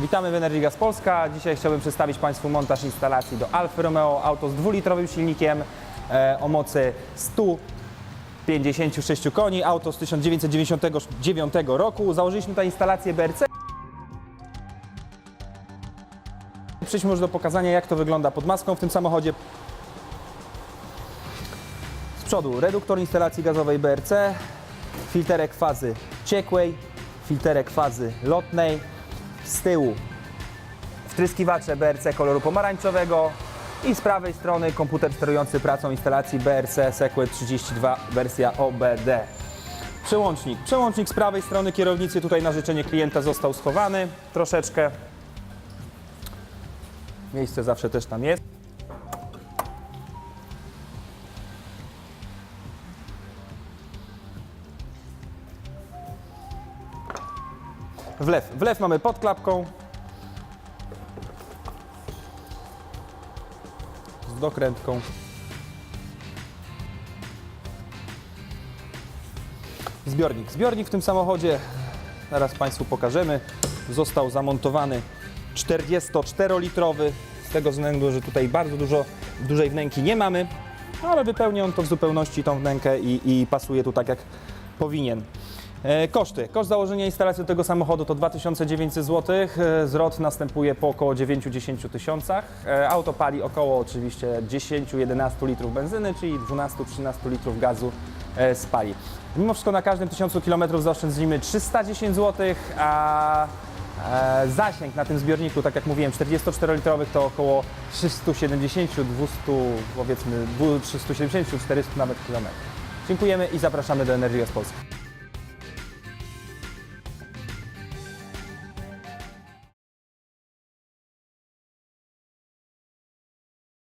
Witamy w Energy Gas Polska. Dzisiaj chciałbym przedstawić Państwu montaż instalacji do Alfa Romeo auto z dwulitrowym silnikiem e, o mocy 156 koni, auto z 1999 roku. Założyliśmy tę instalację BRC. Przejdźmy już do pokazania jak to wygląda pod maską w tym samochodzie. Z przodu reduktor instalacji gazowej BRC, filterek fazy ciekłej, filterek fazy lotnej, z tyłu wtryskiwacze BRC koloru pomarańczowego i z prawej strony komputer sterujący pracą instalacji BRC Sequet 32 wersja OBD. Przełącznik. Przełącznik z prawej strony kierownicy tutaj na życzenie klienta został schowany troszeczkę. Miejsce zawsze też tam jest. Wlew. Wlew mamy pod klapką. Z dokrętką. Zbiornik. Zbiornik w tym samochodzie, zaraz Państwu pokażemy, został zamontowany 44-litrowy, z tego względu, że tutaj bardzo dużo dużej wnęki nie mamy, ale wypełnia on to w zupełności tą wnękę i, i pasuje tu tak jak powinien. E, Koszty. Koszt założenia instalacji do tego samochodu to 2900 zł. E, Zwrot następuje po około 9-10 tysiącach. E, Auto pali około oczywiście 10-11 litrów benzyny, czyli 12-13 litrów gazu spali. Mimo wszystko na każdym 1000 km zaoszczędzimy 310 zł, a zasięg na tym zbiorniku, tak jak mówiłem, 44-litrowych to około 370, 200, powiedzmy 370, 400 nawet kilometrów. Dziękujemy i zapraszamy do Energii z Polski.